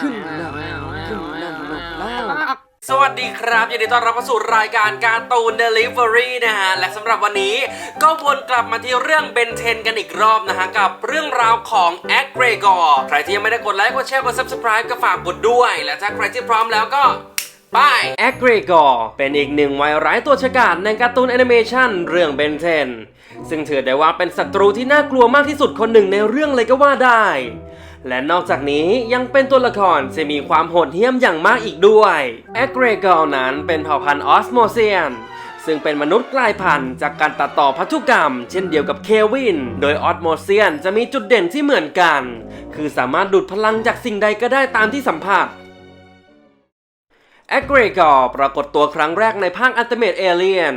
ขึ้นนำขึ้นนำแล้วสวัสดีครับยินดีต้อนรับเข้าสู่รายการการ์ตูน Delivery นะฮะ และสำหรับวันนี้ก็วนกลับมาที่เรื่องเบนเทนกันอีกรอบนะฮะ กับเรื่องราวของ a g g r e g o r ใครที่ยังไม่ได้กดไลค์กดแชร์กด Subscribe ก็ฝากกดด้วย และถ้าใครที่พร้อมแล้วก็ไป a g g r e g o r เป็นอีกหนึ่งวัยร้ายตัวฉกาจในการ์ตูนแอนิเมชันเรื่องเบนเทนซึ่งถือได้ว่าเป็นศัตรูที่น่ากลัวมากที่สุดคนหนึ่งในเรื่องเลยก็ว่าได้ และนอกจากนี้ยังเป็นตัวละครที่มีความโหดเหี้ยมอย่างมากอีกด้วยแอกเกรกอลนั้นเป็นเผ่าพันธุ์ออสโมเซียนซึ่งเป็นมนุษย์กลายพันธุ์จากการตัดต่อพันธุกรรม เช่นเดียวกับเควิน โดยออสโมเซียนจะมีจุดเด่นที่เหมือนกัน คือสามารถดูดพลังจากสิ่งใดก็ได้ตามที่สัมผัส แอ g เกรกอร์ปรากฏตัวครั้งแรกในภาคอัลติเม e เอเลียน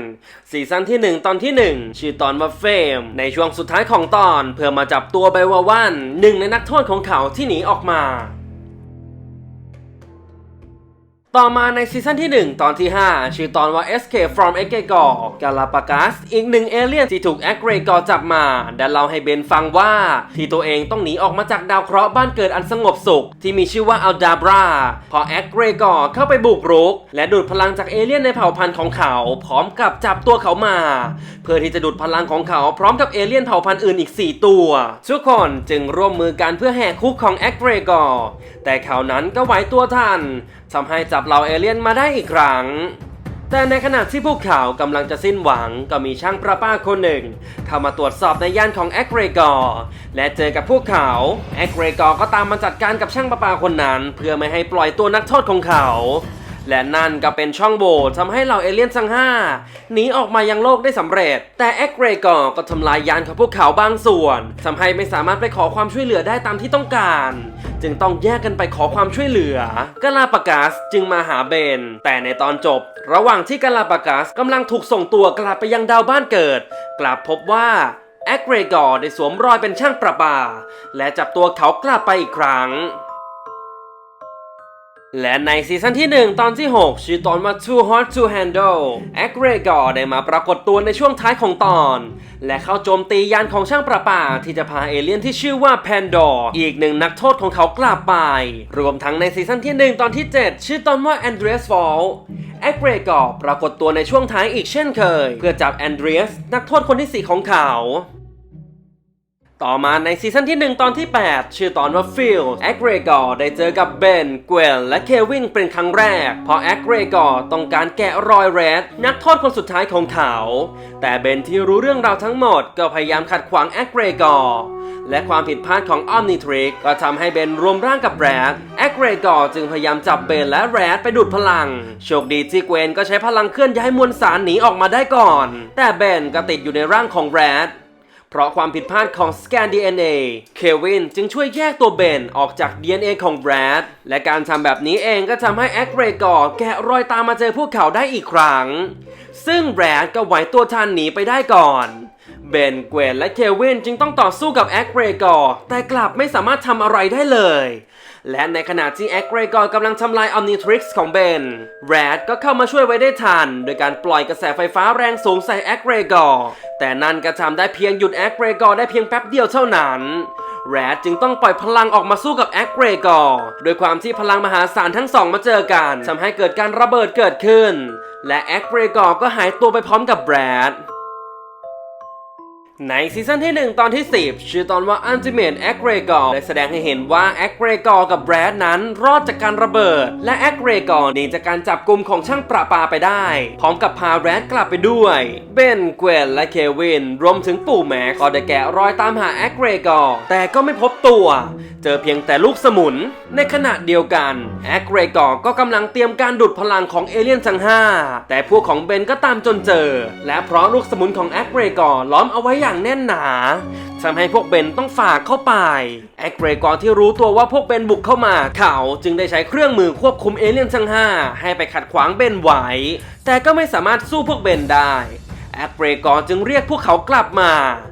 ซีซั่นที่ 1 ตอนที่ 1 ชื่อตอนว่าเฟม ในช่วงสุดท้ายของตอนเพื่อมาจับตัวไบวาวันหนึ่งในนักโทษของเขาที่หนีออกมา ต่อมาในซีซั่นที่ 1 ตอนที่ 5 ชื่อตอนว่า Escape from e g r e g o r กาลาปาก s อีกหนึ่งเอเลี่ยนที่ถูก e g r e g o r จับมาได้เล่าให้เบนฟังว่า ที่ตัวเองต้องหนีออกมาจากดาวเคราะห์บ้านเกิดอันสงบสุข ที่มีชื่อว่าอัลดาบราพอ e g r e g o r เข้าไปบุกรุก และดูดพลังจากเอเลี่ยนในเผ่าพันธุ์ของเขา พร้อมกับจับตัวเขามา เพื่อที่จะดูดพลังของเขาพร้อมกับเอเลี่ยนเผ่าพันธุ์อื่นอีก 4 ตัว ทุกคนจึงร่วมมือกันเพื่อแหกคุกของ e g r e g o r แต่เขานั้นก็ไหวตัวทัน ทำให้จับเหล่าเอเลี่ยนมาได้อีกครั้ง แต่ในขณะที่พวกเขากำลังจะสิ้นหวังก็มีช่างประป้าคนหนึ่ง เข้ามาตรวจสอบในย่านของแอคเรกอร์และเจอกับพวกเขาแอคเรกอร์ก็ตามมาจัดการกับช่างประปาคนนั้น เพื่อไม่ให้ปล่อยตัวนักโทษของเขา และนั่นก็เป็นช่องโหว่ทำให้เหล่าเอเลี่ยนทั้งห้าหนีออกมายังโลกได้สำเร็จ แต่แอคเรกอร์ก็ทำลายยานของพวกเขาบางส่วนทำให้ไม่สามารถไปขอความช่วยเหลือได้ตามที่ต้องการ จึงต้องแยกกันไปขอความช่วยเหลือกาลาปากาสจึงมาหาเบน แต่ในตอนจบ ระหว่างที่กาลาปากาสกำลังถูกส่งตัวกลับไปยังดาวบ้านเกิด กลับพบว่าแอคเรกอร์ได้สวมรอยเป็นช่างประปา และจับตัวเขากลับไปอีกครั้ง และในซีซั่นที่ 1 ตอนที่ 6 ชื่อตอนว่า Too Hot to Handle แอคเรกอร์ได้มาปรากฏตัวในช่วงท้ายของตอน และเข้าโจมตียานของช่างประปา ที่จะพาเอเลี่ยนที่ชื่อว่าแพนดอร์อีกหนึ่งนักโทษของเขากลับไป รวมทั้งในซีซั่นที่ 1 ตอนที่ 7 ชื่อตอนว่า Andreas Fall แอคเรกอร์ปรากฏตัวในช่วงท้ายอีกเช่นเคย เพื่อจับแอนเดรียสนักโทษคนที่ 4 ของเขา ต่อมาในซีซั่นที่ 1 ตอนที่ 8 ชื่อตอนว่าฟิลแอคเรกอร์ได้เจอกับเบนเกวลและเควินเป็นครั้งแรก เพราะแอคเรกอร์ต้องการแกะรอยแรดนักโทษคนสุดท้ายของเขา แต่เบนที่รู้เรื่องราวทั้งหมด ก็พยายามขัดขวางแอคเรกอร์และความผิดพลาดของออมนิทริกก็ทำให้เบนรวมร่างกับแรดแอคเรกอร์จึงพยายามจับเบนและแรดไปดูดพลัง โชคดีที่เกวนก็ใช้พลังเคลื่อนย้ายมวลสารหนีออกมาได้ก่อน แต่เบนก็ติดอยู่ในร่างของแรด เพราะความผิดพลาดของสแกน DNA เควินจึงช่วยแยกตัวเบนออกจาก DNA ของแบรดและการทำแบบนี้เองก็ทำให้แอคเรกอร์แกะรอยตามมาเจอพวกเขาได้อีกครั้ง ซึ่งแบรดก็ไหวตัวทันหนีไปได้ก่อนเบนเกวนและเควินจึงต้องต่อสู้กับแอคเรกอร์แต่กลับไม่สามารถทำอะไรได้เลย และในขณะที่แอคเรกอร์กำลังทำลายอ m มนิทริกซ์ของเบนแรดก็เข้ามาช่วยไว้ได้ทัน โดยการปล่อยกระแสไฟฟ้าแรงสูงใส่แอคเรกอร์แต่นั่นก็ทำได้เพียงหยุดแอคเรกอร์ได้เพียงแป๊บเดียวเท่านั้นแรดจึงต้องปล่อยพลังออกมาสู้กับแอคเรกอร์โดยความที่พลังมหาศาลทั้งสองมาเจอกันทำให้เกิดการระเบิดเกิดขึ้น และแอคเรกอร์ก็หายตัวไปพร้อมกับแรด ในซีซั่นที่ 1 ตอนที่ 10 ชื่อตอนว่า Ultimate a g r e g o r ได้แสดงให้เห็นว่า a g r e g o r กับแบรดนั้นรอดจากการระเบิด และ a g r e g o r หนีจากการจับกลุ่มของช่างประปาไปได้ พร้อมกับพาแรดกลับไปด้วยเบนเกวนและเควิน รวมถึงปู่แม็กก็ได้แกะรอยตามหา a g r e g o r แต่ก็ไม่พบตัว เจอเพียงแต่ลูกสมุน ในขณะเดียวกัน a g g r e g o r ก็กำลังเตรียมการดูดพลังของเอเลี่ยนทั้ง5แต่พวกของเบนก็ตามจนเจอ และเพราะลูกสมุนของ a g g r e g o r ล้อมเอาไว้อย่างแน่นหนาทำให้พวกเบนต้องฝากเข้าไป แอคเกรกอร์ที่รู้ตัวว่าพวกเบนบุกเข้ามาเขาจึงได้ใช้เครื่องมือควบคุมเอเลี่ยนทั้งห้าให้ไปขัดขวางเบนไว้ แต่ก็ไม่สามารถสู้พวกเบนได้แอคเรกอร์จึงเรียกพวกเขากลับมา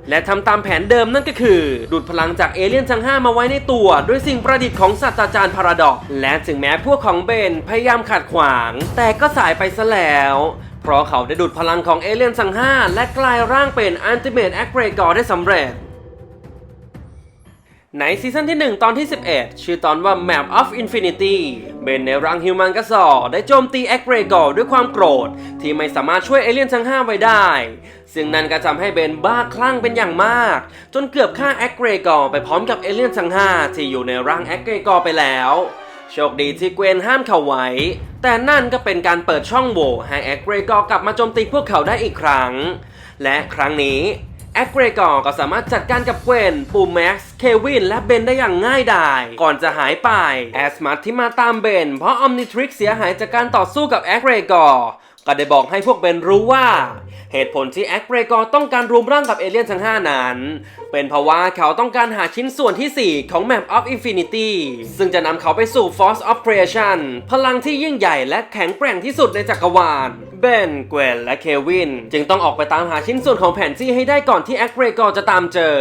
และทำตามแผนเดิมนั่นก็คือ ดูดพลังจากเอเลี่ยนทั้งห้ามาไว้ในตัวด้วยสิ่งประดิษฐ์ของศาสตราจารย์พาราดอก และถึงแม้พวกของเบนพยายามขัดขวาง แต่ก็สายไปซะแล้ว เพราะเขาได้ดูดพลังของเอเลี่ยนทั้งห้าและกลายร่างเป็นอันติเมตแอคเรกอร์ได้สำเร็จ ในซีซั่นที่ 1 ตอนที่ 11 ชื่อตอนว่า Map of Infinity เบนในรังฮิวแมนกซอได้โจมตีแอคเรกอร์ด้วยความโกรธ ที่ไม่สามารถช่วยเอเลี่ยนทั้ง 5 ไว้ได้ ซึ่งนั่นก็ทำให้เบนบ้าคลั่งเป็นอย่างมาก จนเกือบฆ่าแอคเรกอร์ไปพร้อมกับเอเลี่ยนทั้ง 5 ที่อยู่ในร่างแอคเรกอร์ไปแล้ว โชคดีที่เกวนห้ามเขาไว้ แต่นั่นก็เป็นการเปิดช่องโหว่ให้แอคเรกอร์กลับมาโจมตีพวกเขาได้อีกครั้ง และครั้งนี้แอคเกรกอร์ก็สามารถจัดการกับเกวนปูแม็กซ์ เควิน และเบนได้อย่างง่ายดาย ก่อนจะหายไป แอสมัตที่มาตามเบน เพราะออมนิทริกเสียหายจากการต่อสู้กับแอคเกรกอร์ก็ได้บอกให้พวกเบนรู้ว่า เหตุผลที่แอคเรกอร์ต้องการรวมร่างกับเอเลี่ยนทั้ง 5 นั้น เป็นเพราะว่าเขาต้องการหาชิ้นส่วนที่ 4 ของ Map of Infinity ซึ่งจะนำเขาไปสู่ Force of Creation พลังที่ยิ่งใหญ่และแข็งแกร่งที่สุดในจักรวาลเบนเกวนและเควิน จึงต้องออกไปตามหาชิ้นส่วนของแผนที่ให้ได้ก่อนที่แอคเรกอร์จะตามเจอ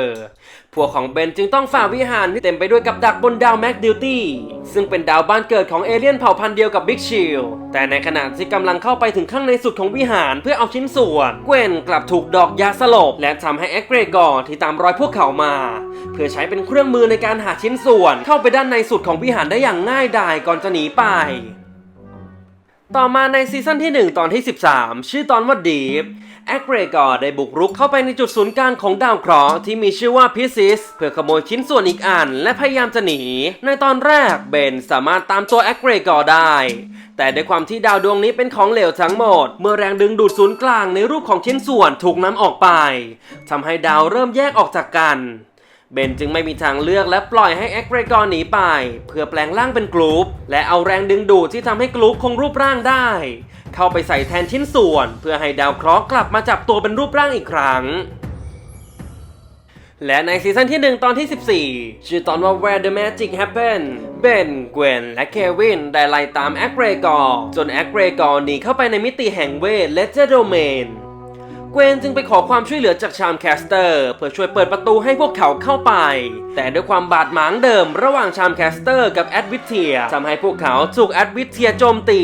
พวกของเบนจึงต้องฝ่าวิหารที่เต็มไปด้วยกับดักบนดาวแม็กดิวตี้ซึ่งเป็นดาวบ้านเกิดของเอเลี่ยนเผ่าพันธุ์เดียวกับบิ๊กชิลแต่ในขณะที่กำลังเข้าไปถึงข้างในสุดของวิหารเพื่อเอาชิ้นส่วนเกวนกลับถูกดอกยาสลบ และทำให้แอคเกรกอร์ที่ตามรอยพวกเขามา เพื่อใช้เป็นเครื่องมือในการหาชิ้นส่วน เข้าไปด้านในสุดของวิหารได้อย่างง่ายดายก่อนจะหนีไป ต่อมาในซีซั่นที่ 1 ตอนที่ 13 ชื่อตอนว่าดีฟแอคเรกอร์ได้บุกรุกเข้าไปในจุดศูนย์กลางของดาวเคราะห์ที่มีชื่อว่าพิซิสเพื่อขโมยชิ้นส่วนอีกอัน และพยายามจะหนี ในตอนแรกเบนสามารถตามตัวแอคเรกอร์ได้ แต่ด้วยความที่ดาวดวงนี้เป็นของเหลวทั้งหมด เมื่อแรงดึงดูดศูนย์กลางในรูปของชิ้นส่วนถูกนำออกไปทำให้ดาวเริ่มแยกออกจากกัน เบนจึงไม่มีทางเลือกและปล่อยให้แอคเรกอร์หนีไป เพื่อแปลงร่างเป็นกรุ๊ปและเอาแรงดึงดูดที่ทำให้กรุ๊ปคงรูปร่างได้ เข้าไปใส่แทนชิ้นส่วน เพื่อให้ดาวเคราะห์กลับมาจับตัวเป็นรูปร่างอีกครั้งและในซีซั่นที่ 1 ตอนที่ 14 ชื่อตอนว่า Where the Magic happened เบน เกวนและเควินได้ไล่ตามแอคเรกอร์จนแอคเรกอร์หนีเข้าไปในมิติแห่งเวทเลเจอร์โดเมน กวนจึงไปขอความช่วยเหลือจากชามแคสเตอร์ เพื่อช่วยเปิดประตูให้พวกเขาเข้าไป แต่ด้วยความบาดหมางเดิมระหว่างชามแคสเตอร์กับแอดวิเทียทำให้พวกเขาถูกแอดวิเทียโจมตี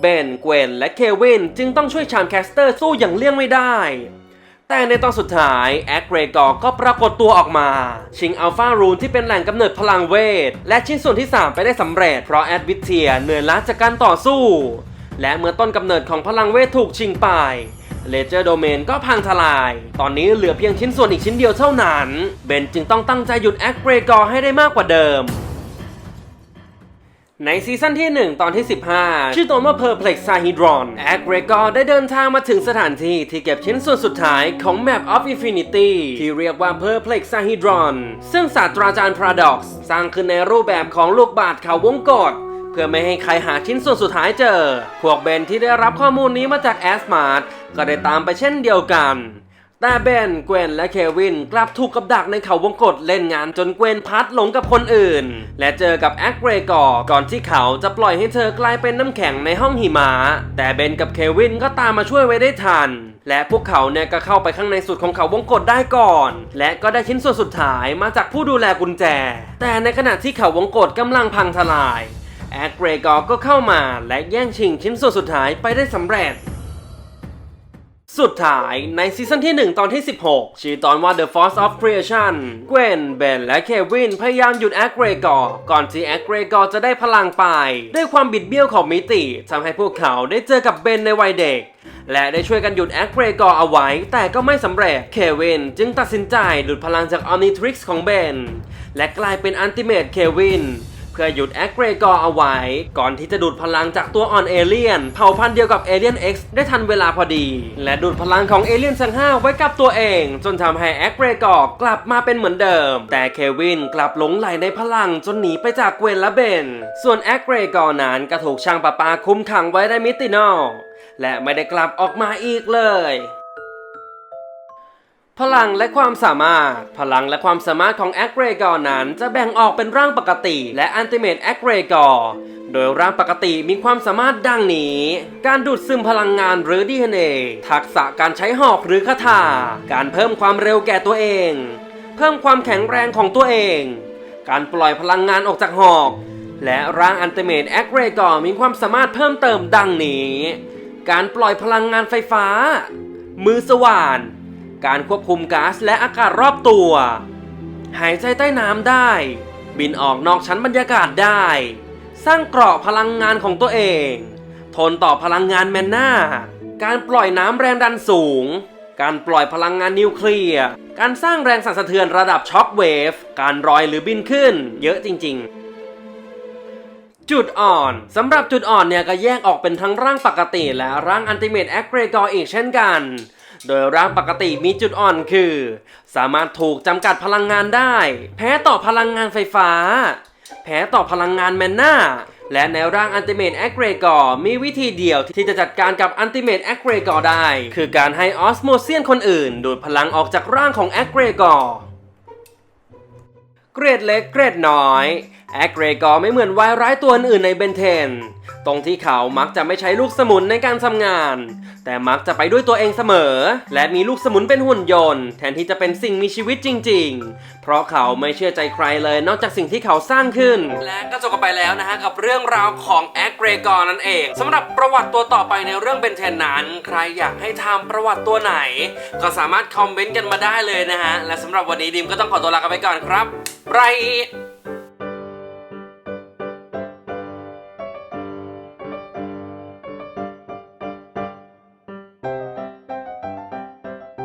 เบนเกวนและเควินจึงต้องช่วยชามแคสเตอร์สู้อย่างเลี่ยงไม่ได้แต่ในตอนสุดท้ายแอคเรกอร์ก็ปรากฏตัวออกมา ชิงอัลฟารูนที่เป็นแหล่งกำเนิดพลังเวท และชิ้นส่วนที่ 3 ไปได้สำเร็จ เพราะแอดวิเทียเหนื่อยล้าจากการต่อสู้ และเมื่อต้นกำเนิดของพลังเวทถูกชิงไป เลเจอร์โดเมนก็พังทลาย ตอนนี้เหลือเพียงชิ้นส่วนอีกชิ้นเดียวเท่านั้น เบนจึงต้องตั้งใจหยุดแอคเรกอร์ให้ได้มากกว่าเดิมในซีซั่นที่ 1 ตอนที่ 15 ชื่อตอนว่า Perplex Sahedron แอคเรกอร์ได้เดินทางมาถึงสถานที่ที่เก็บชิ้นส่วนสุดท้ายของ Map of Infinity ที่เรียกว่า Perplex Sahedron ซึ่งศาสตราจารย์ Paradox สร้างขึ้นในรูปแบบของลูกบาศก์เขาวงกฏเพื่อไม่ให้ใครหาชิ้นส่วนสุดท้ายเจอ พวกเบนที่ได้รับข้อมูลนี้มาจากแอสมาร์ ก็ได้ตามไปเช่นเดียวกัน แต่เบนเกวนและเควินกลับถูกกับดักในเขาวงกฏเล่นงานจนเกวนพัดหลงกับคนอื่น และเจอกับแอคเรกอร์ก่อนที่เขาจะปล่อยให้เธอกลายเป็นน้ำแข็งในห้องหิมะแต่เบนกับเควินก็ตามมาช่วยไว้ได้ทันและพวกเขาเนี่ยก็เข้าไปข้างในสุดของเขาวงกฏได้ก่อน และก็ได้ชิ้นส่วนสุดท้ายมาจากผู้ดูแลกุญแจ แต่ในขณะที่เขาวงกฏกำลังพังทลาย แอคเรกอร์ก็เข้ามาและแย่งชิงชิ้นส่วนสุดท้ายไปได้สำเร็จ สุดท้ายในซีซั่นที่ 1 ตอนที่ 16 ชื่อตอนว่า The Force of Creation เกวนเบนและเควินพยายามหยุดแอคเรกอร์ก่อนที่แอคเรกอร์จะได้พลังไป ด้วยความบิดเบี้ยวของมิติทำให้พวกเขาได้เจอกับเบนในวัยเด็ก และได้ช่วยกันหยุดแอคเรกอร์เอาไว้ แต่ก็ไม่สำเร็จเควินจึงตัดสินใจหลุดพลังจากอ m นิทริกซ์ของเบนและกลายเป็นอันติเมตเควิน พื่อหยุดแอคเกรกอเอาไว้ ก่อนที่จะดูดพลังจากตัวอ่อนเอเลียน เผ่าพันธุ์เดียวกับเอเลียน X ได้ทันเวลาพอดี และดูดพลังของเอเลียนทั้งห้าไว้กับตัวเอง จนทำให้แอคเกรกอกลับมาเป็นเหมือนเดิม แต่เควินกลับหลงไหลในพลังจนหนีไปจากเกวนและเบน ส่วนแอคเกรกอนั้นก็ถูกช่างประปาคุมขังไว้ในมิตินอลและไม่ได้กลับออกมาอีกเลย พลังและความสามารถ พลังและความสามารถของแอคเรกอร์นั้นจะแบ่งออกเป็นร่างปกติและอันติเมตแอคเรกอร์โดยร่างปกติมีความสามารถดังนี้ การดูดซึมพลังงานหรือ DNA ทักษะการใช้หอกหรือคาถา การเพิ่มความเร็วแก่ตัวเอง เพิ่มความแข็งแรงของตัวเอง การปล่อยพลังงานออกจากหอก และร่างอันติเมตแอคเรกอร์มีความสามารถเพิ่มเติมดังนี้ การปล่อยพลังงานไฟฟ้า มือสว่าน การควบคุมก๊าซและอากาศรอบตัว หายใจใต้น้ำได้ บินออกนอกชั้นบรรยากาศได้ สร้างเกราะพลังงานของตัวเอง ทนต่อพลังงานแมนนาการปล่อยน้ำแรงดันสูง การปล่อยพลังงานนิวเคลียร์ การสร้างแรงสั่นสะเทือนระดับช็อคเวฟ การรอยหรือบินขึ้น เยอะจริง ๆจุดอ่อนสำหรับจุดอ่อนเนี่ยก็แยกออกเป็นทั้งร่างปกติและร่างอันติเม e แอ g เกรกออีกเช่นกัน โดยร่างปกติมีจุดอ่อนคือ สามารถถูกจำกัดพลังงานได้ แพ้ต่อพลังงานไฟฟ้า แพ้ต่อพลังงานแมนนาและในร่างอันติเม e แอ g เรกอร์มีวิธีเดียวที่จะจัดการกับอันติเม e แอ g เรกอร์ได้ คือการให้ออสโมเซียนคนอื่น ดูดพลังออกจากร่างของแอ g เรกอร์เกรดเล็กเกรดน้อย แอคเรกอร์ไม่เหมือนวายร้ายตัวอื่นในเบนเทน ตรงที่เขามักจะไม่ใช้ลูกสมุนในการทำงาน แต่มักจะไปด้วยตัวเองเสมอ และมีลูกสมุนเป็นหุ่นยนต์ แทนที่จะเป็นสิ่งมีชีวิตจริง ๆ เพราะเขาไม่เชื่อใจใครเลยนอกจากสิ่งที่เขาสร้างขึ้น และก็จบกันไปแล้วนะฮะกับเรื่องราวของแอคเรกอร์นั่นเองสำหรับประวัติตัวต่อไปในเรื่องเบนเทนนั้น ใครอยากให้ทำประวัติตัวไหน ก็สามารถคอมเมนต์กันมาได้เลยนะฮะและสำหรับวันนี้ดิมก็ต้องขอตัวลากันไปก่อนครับไร